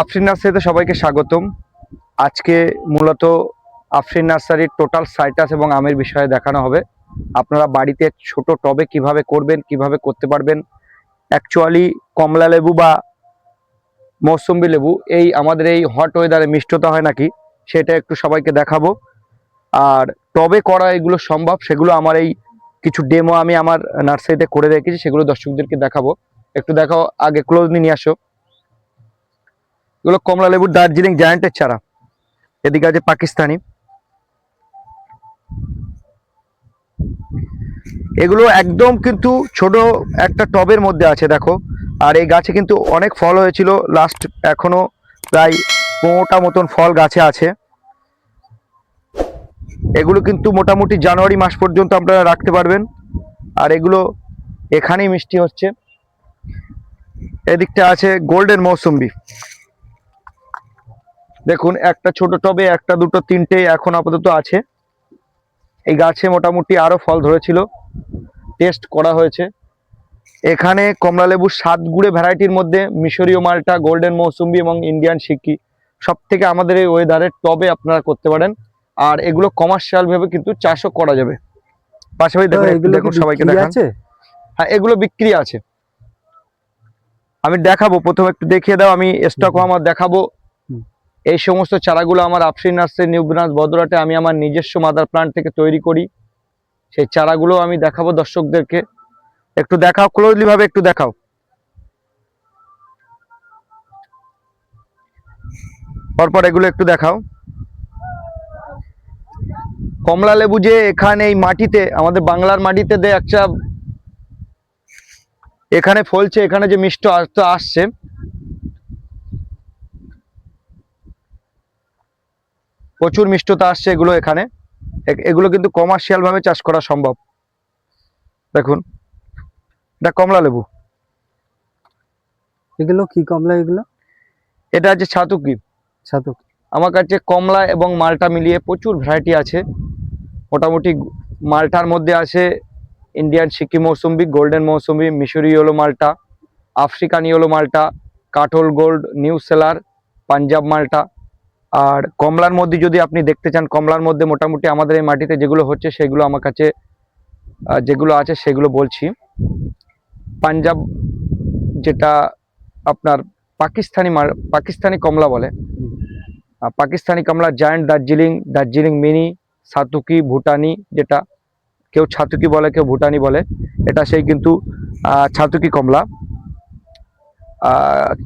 আফরিন নার্সারিতে সবাইকে স্বাগতম। আজকে মূলত আফরিন নার্সারির টোটাল সাইটাস এবং আমের বিষয়ে দেখানো হবে। আপনারা বাড়িতে ছোট টবে কীভাবে করবেন, কীভাবে করতে পারবেন অ্যাকচুয়ালি কমলা লেবু বা মৌসুম্বি লেবু, এই আমাদের এই হট ওয়েদারে মিষ্টতা হয় নাকি, সেটা একটু সবাইকে দেখাবো। আর টবে করা এগুলো সম্ভব, সেগুলো আমার এই কিছু ডেমো আমি আমার নার্সারিতে করে রেখেছি, সেগুলো দর্শকদেরকে দেখাবো। একটু দেখাও, আগে ক্লোজ নিয়ে আসো। এগুলো কমলা লেবুর দার্জিলিং জায়ান্টের চারা। এদিকে আছে পাকিস্তানি। এগুলো একদম কিন্তু ছোট একটা টবের মধ্যে আছে, দেখো। আর এই গাছে কিন্তু অনেক ফল হয়েছিল। লাস্ট এখনও প্রায় পনেরোটা মতন ফল গাছে আছে। এগুলো কিন্তু মোটামুটি জানুয়ারি মাস পর্যন্ত আপনারা রাখতে পারবেন। আর এগুলো এখানেই মিষ্টি হচ্ছে। এদিকটা আছে গোল্ডেন মৌসুম্বি দেখুন একটা ছোট টবে একটা দুটো তিনটে এখন আপাতত আছে। এই গাছে মোটামুটি আরও ফল ধরেছিল। টেস্ট করা হয়েছে। এখানে কমলা লেবুর সাত গুড়ে ভ্যারাইটির মধ্যে মিশরীয় মালটা গোল্ডেন মৌসুম্বি এবং ইন্ডিয়ান সিক্কি সব থেকে আমাদের এই ওয়েদারের টবে আপনারা করতে পারেন। আর এগুলো কমার্শিয়াল ভাবে কিন্তু চাষও করা যাবে। পাশাপাশি দেখুন দেখুন সবাইকে দেখান। হ্যাঁ এগুলো বিক্রি আছে। আমি দেখাবো প্রথমে একটু দেখিয়ে দাও আমি স্টক। আমার দেখাবো। এই সমস্ত চারাগুলো আমার আফসিন নার্সের নিউ ব্রাঞ্চ বদরাটে আমি আমার নিজস্ব মাদার প্লান্ট থেকে তৈরি করি। সেই চারাগুলো আমি দেখাবো দর্শকদেরকে। একটু দেখাও ক্লোজলি ভাবে একটু দেখাও। পরপর এগুলো একটু দেখাও। কমলা লেবু যে এখানে এই মাটিতে, আমাদের বাংলার মাটিতে দে একটা, এখানে ফলছে, এখানে যে মিষ্ট আসছে প্রচুর মিষ্টতা আসছে এগুলো এখানে। এগুলো কিন্তু কমার্শিয়াল ভাবে চাষ করা সম্ভব। দেখুন এটা কমলা লেবু। এগুলো কি কমলা এগুলো? এটা আছে ছাতুকি। ছাতু আমার কাছে কমলা এবং মালটা মিলিয়ে প্রচুর ভ্যারাইটি আছে। মোটামুটি মালটার মধ্যে আছে ইন্ডিয়ান সিকিম মৌসুম্বি গোল্ডেন মৌসুম্বি মিশরি ইয়েলো মালটা আফ্রিকান ইয়েলো মালটা কাঠল গোল্ড নিউ সেলার পাঞ্জাব মালটা। আর কমলার মধ্যে যদি আপনি দেখতে চান, কমলার মধ্যে মোটামুটি আমাদের এই মাটিতে যেগুলো হচ্ছে সেগুলো আমার কাছে যেগুলো আছে সেগুলো বলছি। পাঞ্জাব যেটা আপনার পাকিস্তানি পাকিস্তানি কমলা বলে। পাকিস্তানি কমলা, জায়ান্ট দার্জিলিং দার্জিলিং মিনি, সাতুকি, ভুটানি যেটা, কেউ ছাতুকি বলে, কেউ ভুটানি বলে, এটা সেই কিন্তু ছাতুকি কমলা।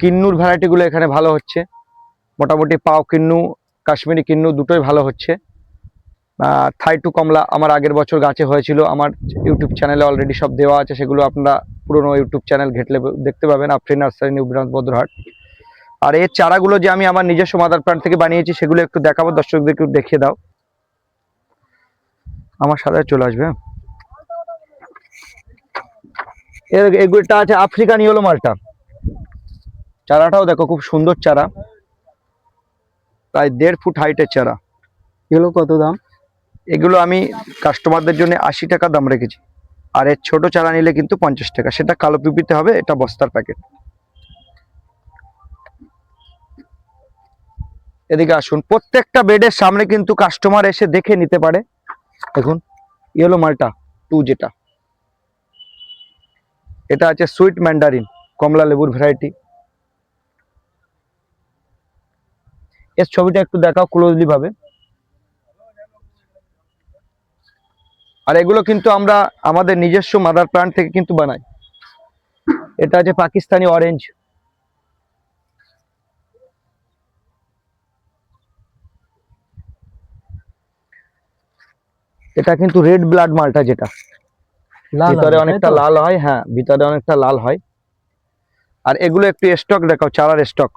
কিন্নুর ভ্যারাইটিগুলো এখানে ভালো হচ্ছে। মোটামুটি পাও কিন্নু কাশ্মীরি কিন্নু দুটোই ভালো হচ্ছে। আহ, থাই টু কমলা আমার আগের বছর গাছে হয়েছিল আমার ইউটিউব চ্যানেলে অলরেডি সব দেওয়া আছে সেগুলো আপনারা পুরনো ইউটিউব চ্যানেল ঘেটলে দেখতে পাবেন Afrin nursery new branch Badarhat. আর এর চারাগুলো যে আমি আমার নিজস্ব মাদার প্লান্ট থেকে বানিয়েছি সেগুলো একটু দেখাবো দর্শকদের একটু দেখিয়ে দাও। আমার সাথে চলে আসবে হ্যাঁ? এগুলোটা আছে আফ্রিকান ইয়েলো মালটা। চারাটাও দেখো খুব সুন্দর চারা। প্রায় দেড় ফুট হাইটের চারা। এগুলো কত দাম? এগুলো আমি কাস্টমারদের জন্য আশি টাকা দাম রেখেছি। আর এর ছোট চারা নিলে কিন্তু পঞ্চাশ টাকা। সেটা কালো পিপিতে হবে এটা বস্তার প্যাকেট এদিকে আসুন প্রত্যেকটা বেডের সামনে কিন্তু কাস্টমার এসে দেখে নিতে পারে। দেখুন ইয়েলো মালটা টু যেটা। এটা আছে সুইট ম্যান্ডারিন কমলা লেবুর ভ্যারাইটি এর ছবিটা একটু দেখাও ক্লোজলি ভাবে। আর এগুলো কিন্তু আমরা আমাদের নিজস্ব মাদার প্লান্ট থেকে কিন্তু বানাই। এটা আছে পাকিস্তানি অরেঞ্জ এটা কিন্তু রেড ব্লাড মালটা যেটা। ভিতরে অনেকটা লাল হয় হ্যাঁ ভিতরে অনেকটা লাল হয়। আর এগুলো একটু স্টক দেখাও চারার স্টক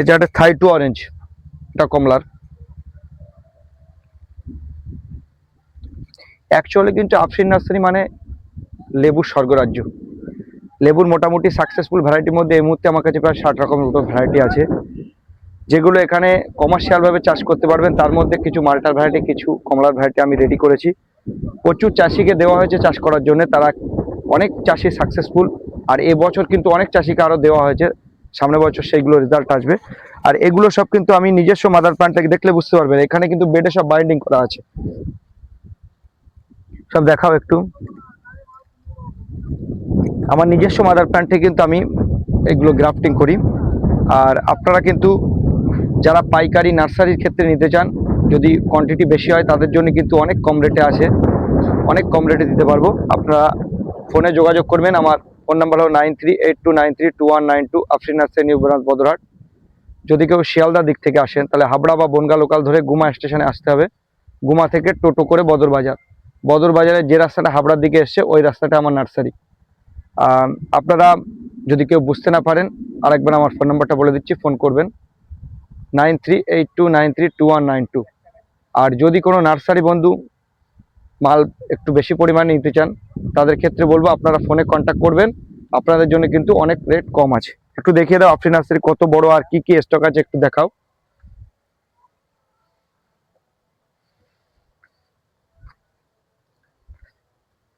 এটা একটা থাই টু অরেঞ্জ এটা কমলার। অ্যাকচুয়ালি কিন্তু আফসিন নার্সারি মানে লেবুর স্বর্গরাজ্য। লেবুর মোটামুটি সাকসেসফুল ভ্যারাইটির মধ্যে এই মুহূর্তে আমার কাছে প্রায় ষাট রকমের মতো ভ্যারাইটি আছে। যেগুলো এখানে কমার্শিয়ালভাবে চাষ করতে পারবেন, তার মধ্যে কিছু মাল্টার ভ্যারাইটি কিছু কমলার ভ্যারাইটি আমি রেডি করেছি। প্রচুর চাষিকে দেওয়া হয়েছে চাষ করার জন্য, তারা অনেক চাষি সাকসেসফুল আর এবছর কিন্তু অনেক চাষিকে আরও দেওয়া হয়েছে। সামনের বছর সেইগুলো রেজাল্ট আসবে। আর এগুলো সব কিন্তু আমি নিজস্ব মাদার প্ল্যান্টটাকে দেখলে বুঝতে পারবেন, এখানে কিন্তু বেডে সব বাইন্ডিং করা আছে। সব দেখাও একটু। আমার নিজস্ব মাদার প্ল্যান্টে কিন্তু আমি এগুলো গ্রাফটিং করি। আর আপনারা কিন্তু যারা পাইকারি নার্সারির ক্ষেত্রে নিতে চান, যদি কোয়ান্টিটি বেশি হয়, তাদের জন্য কিন্তু অনেক কম রেটে আছে। অনেক কম রেটে দিতে পারব। আপনারা ফোনে যোগাযোগ করবেন আমার ফোন নাম্বার হলো nine three eight two nine three two one nine two new branch, Badarhat. যদি কেউ শিয়ালদা দিক থেকে আসেন, তাহলে হাবড়া বা বনগা লোকাল ধরে গুমা স্টেশনে আসতে হবে। গুমা থেকে টোটো করে বদর বাজার বদর বাজারে যে রাস্তাটা হাবড়ার দিকে এসছে, ওই রাস্তাটা আমার নার্সারি। আপনারা যদি কেউ বুঝতে না পারেন, আরেকবার আমার ফোন নাম্বারটা বলে দিচ্ছি, ফোন করবেন। Nine three eight two nine three two one nine two. আর যদি কোনো নার্সারি বন্ধু মাল একটু বেশি পরিমাণে নিতে চান তাদের ক্ষেত্রে বলব আপনারা ফোনে কন্ট্যাক্ট করবেন। আপনাদের জন্য কিন্তু অনেক রেট কম আছে। একটু দেখিয়ে দাও আফরি নার্সারি কত বড় আর কি কি স্টক আছে একটু দেখাও।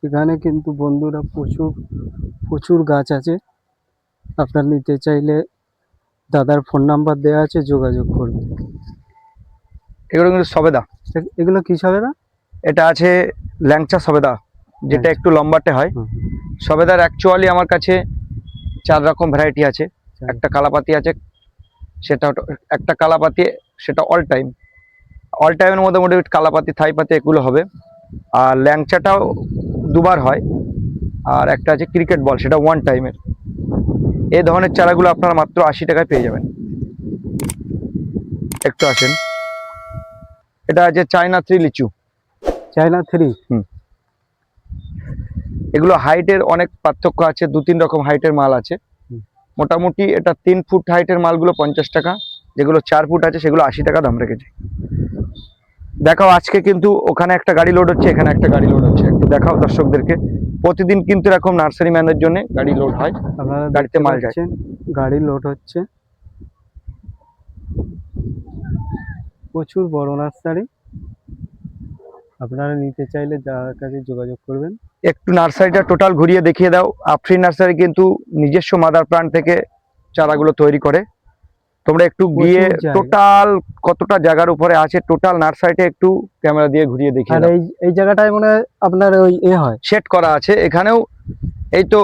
এখানে কিন্তু বন্ধুরা প্রচুর প্রচুর গাছ আছে। আপনার নিতে চাইলে দাদার ফোন নাম্বার দেওয়া আছে যোগাযোগ করবেন এগুলো কিন্তু সবেদা। এগুলো কি না এটা আছে ল্যাংচা সবেদা যেটা একটু লম্বাটে হয়। সবেদার অ্যাকচুয়ালি আমার কাছে চার রকম ভ্যারাইটি আছে। একটা কালাপাতি আছে সেটা একটা কালাপাতি সেটা অল টাইম অল টাইমের মধ্যে মোটামুটি কালাপাতি থাইপাতি এগুলো হবে। আর ল্যাংচাটাও দুবার হয়। আর একটা আছে ক্রিকেট বল সেটা ওয়ান টাইমের এই ধরনের চারাগুলো আপনারা মাত্র আশি টাকায় পেয়ে যাবেন। একটু আসেন। এটা আছে চায়না থ্রি লিচু চায়না থ্রি। এগুলো হাইটের অনেক পার্থক্য আছে দু তিন রকম হাইটের মাল আছে। মোটামুটি এটা তিন ফুট হাইটের মালগুলো পঞ্চাশ টাকা যেগুলো চার ফুট আছে সেগুলো আশি টাকা দাম রেখেছে। দেখাও আজকে কিন্তু ওখানে একটা গাড়ি লোড হচ্ছে এখানে একটা গাড়ি লোড হচ্ছে। একটু দেখাও দর্শকদেরকে। প্রতিদিন কিন্তু এরকম নার্সারি ম্যানের জন্য গাড়ি লোড হয় গাড়িতে মাল যায়। পাচ্ছেন, গাড়ি লোড হচ্ছে। প্রচুর বড় নার্সারি। আপনারা নিতে চাইলে দাদার কাছে যোগাযোগ করবেন। একটু নার্সারিটা টোটাল ঘুরিয়ে দেখিয়ে দাও। আফরি নার্সারি কিন্তু নিজস্ব মাদার প্ল্যান্ট থেকে চারাগুলো তৈরি করে। তোমরা একটু গিয়ে টোটাল কতটা জায়গার উপরে আছে টোটাল নার্সারিটা একটু ক্যামেরা দিয়ে ঘুরিয়ে দেখিয়ে আর এই এই জায়গাটায় মনে হয় আপনার ওই এ হয়। সেট করা আছে। এখানেও এই তো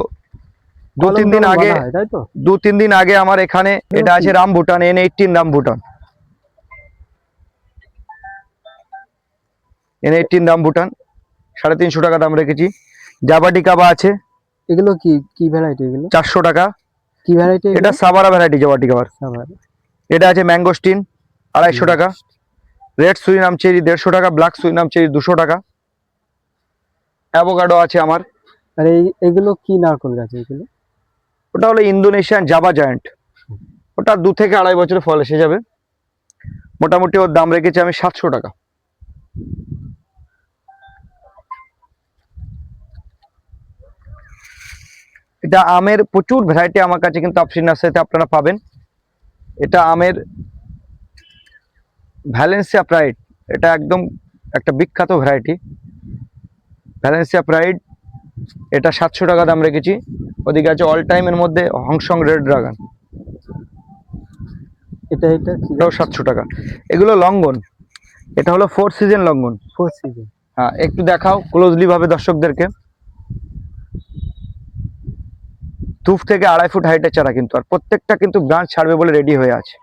দু তিন দিন আগে তাই তো? দু তিন দিন আগে আমার এখানে এটা আছে rambutan N eighteen rambutan N eighteen দাম ভুটান সাড়ে তিনশো টাকা দাম রেখেছি। জাবাটি কাবা আছে এগুলো কি কি ভ্যারাইটি এগুলো? চারশো টাকা। কি ভ্যারাইটি এটা সাবারা ভ্যারাইটি জাবাটি কাবার এটা আছে ম্যাঙ্গোস্টিন আড়াইশো টাকা। রেড সুইনাম চেরি দেড়শো টাকা ব্ল্যাক সুইনাম চেরি দুশো টাকা। অ্যাভোকাডো আছে আমার। আর এই এগুলো কি নারকল গাছ এগুলো? ওটা হলো ইন্দোনেশিয়ান জাবা জায়ান্ট ওটা দু থেকে আড়াই বছরে ফল এসে যাবে। মোটামুটি ওর দাম রেখেছি আমি সাতশো টাকা। এটা আমের প্রচুর ভ্যারাইটি আমার কাছে কিন্তু আফসিন নার্সারিতে আপনারা পাবেন। এটা আমের ভ্যালেন্সিয়া প্রাইড এটা একদম একটা বিখ্যাত ভ্যারাইটি ভ্যালেন্সিয়া প্রাইড এটা সাতশো টাকা দাম রেখেছি। ওদিকে আছে অল টাইমের মধ্যে হংসং রেড ড্রাগন এটা এটা এটাও সাতশো টাকা। এগুলো লঙ্ঘন এটা হলো four season longan four season হ্যাঁ একটু দেখাও ক্লোজলি ভাবে দর্শকদেরকে। তুফ থেকে আড়াই ফুট হাইটের চারা কিন্তু আর প্রত্যেকটা কিন্তু ব্রাঞ্চ ছাড়বে বলে রেডি হয়ে আছে।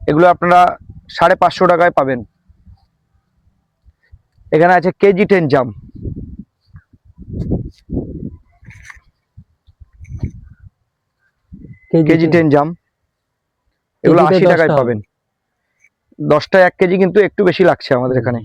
এগুলো আপনারা সাড়ে পাঁচশো টাকায় পাবেন। এখানে আছে কেজি টেন জাম কেজি টেন জাম এগুলো আশি টাকায় পাবেন। দশটা এক কেজি কিন্তু একটু বেশি লাগছে আমাদের এখানে।